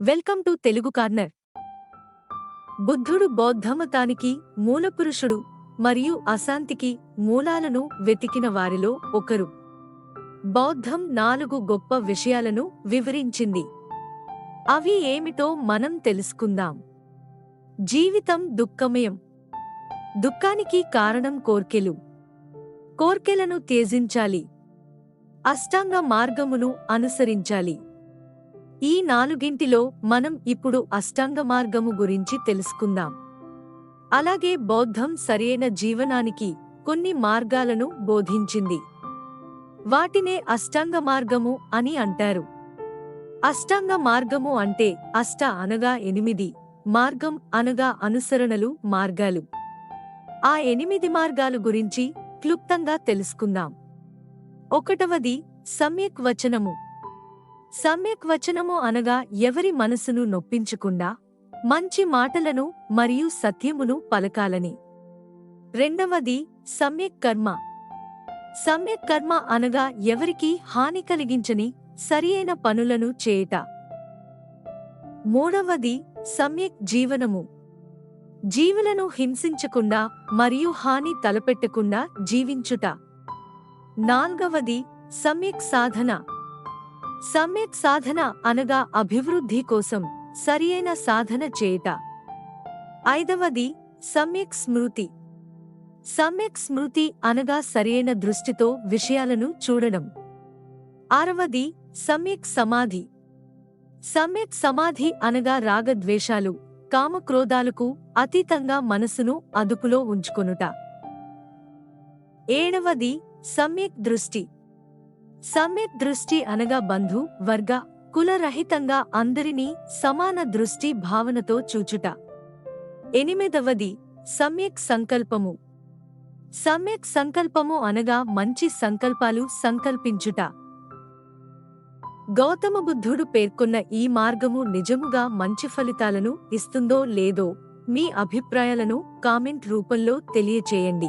Welcome to Telugu corner. బుద్ధుడు బౌద్ధమతానికి మూలపురుషుడు మరియు అశాంతికి మూలాలను వెతికిన వారిలో ఒకరు. బౌద్ధం నాలుగు గొప్ప విషయాలను వివరించింది. అవి ఏమిటో మనం తెలుసుకుందాం. జీవితం దుఃఖమయం. దుఃఖానికి కారణం కోర్కెలు. కోర్కెలను త్యజించాలి. అష్టాంగ మార్గమును అనుసరించాలి. ఈ నాలుగింటిలో మనం ఇప్పుడు అష్టాంగ మార్గము గురించి తెలుసుకుందాం. అలాగే బౌద్ధం సరైన జీవనానికి కొన్ని మార్గాలను బోధించింది. వాటినే అష్టాంగ మార్గము అని అంటారు. అష్టాంగ మార్గము అంటే అష్ట అనగా ఎనిమిది మార్గం అనగా అనుసరణలు మార్గాలు. ఆ ఎనిమిది మార్గాలు గురించి క్లుప్తంగా తెలుసుకుందాం. ఒకటవది సమ్యక్ వచనము. సమ్యక్ వచనము అనగా ఎవరి మనసును నొప్పించకుండా మంచి మాటలను మరియు సత్యమును పలకాలని. రెండవది సమ్యక్ కర్మ. సమ్యక్ కర్మ అనగా ఎవరికి హాని కలిగించని సరియైన పనులను చేయుట. మూడవది సమ్యక్ జీవనము. జీవులను హింసించకుండా మరియు హాని తలపెట్టకుండా జీవించుట. నాల్గవది సమ్యక్ సాధన. సమ్యక్ సాధన అనగా అభివృద్ధి కోసం సరియైన సాధన చేయట. ఐదవది సమ్యక్ స్మృతి. సమ్యక్ స్మృతి అనగా సరియైన దృష్టితో విషయాలను చూడడం. ఆరవది సమ్యక్ సమాధి. సమ్యక్ సమాధి అనగా రాగద్వేషాలు కామక్రోధాలకు అతీతంగా మనసును అదుపులో ఉంచుకొనుట. ఏడవది సమ్యక్ దృష్టి. సమ్యక్ దృష్టి అనగా బంధు వర్గ కులరహితంగా అందరినీ సమాన దృష్టి భావనతో చూచుట. ఎనిమిదవది సమ్యక్ సంకల్పము. సమ్యక్ సంకల్పము అనగా మంచి సంకల్పాలు సంకల్పించుట. గౌతమ బుద్ధుడు పేర్కొన్న ఈ మార్గము నిజముగా మంచి ఫలితాలను ఇస్తుందో లేదో మీ అభిప్రాయాలను కామెంట్ రూపంలో తెలియచేయండి.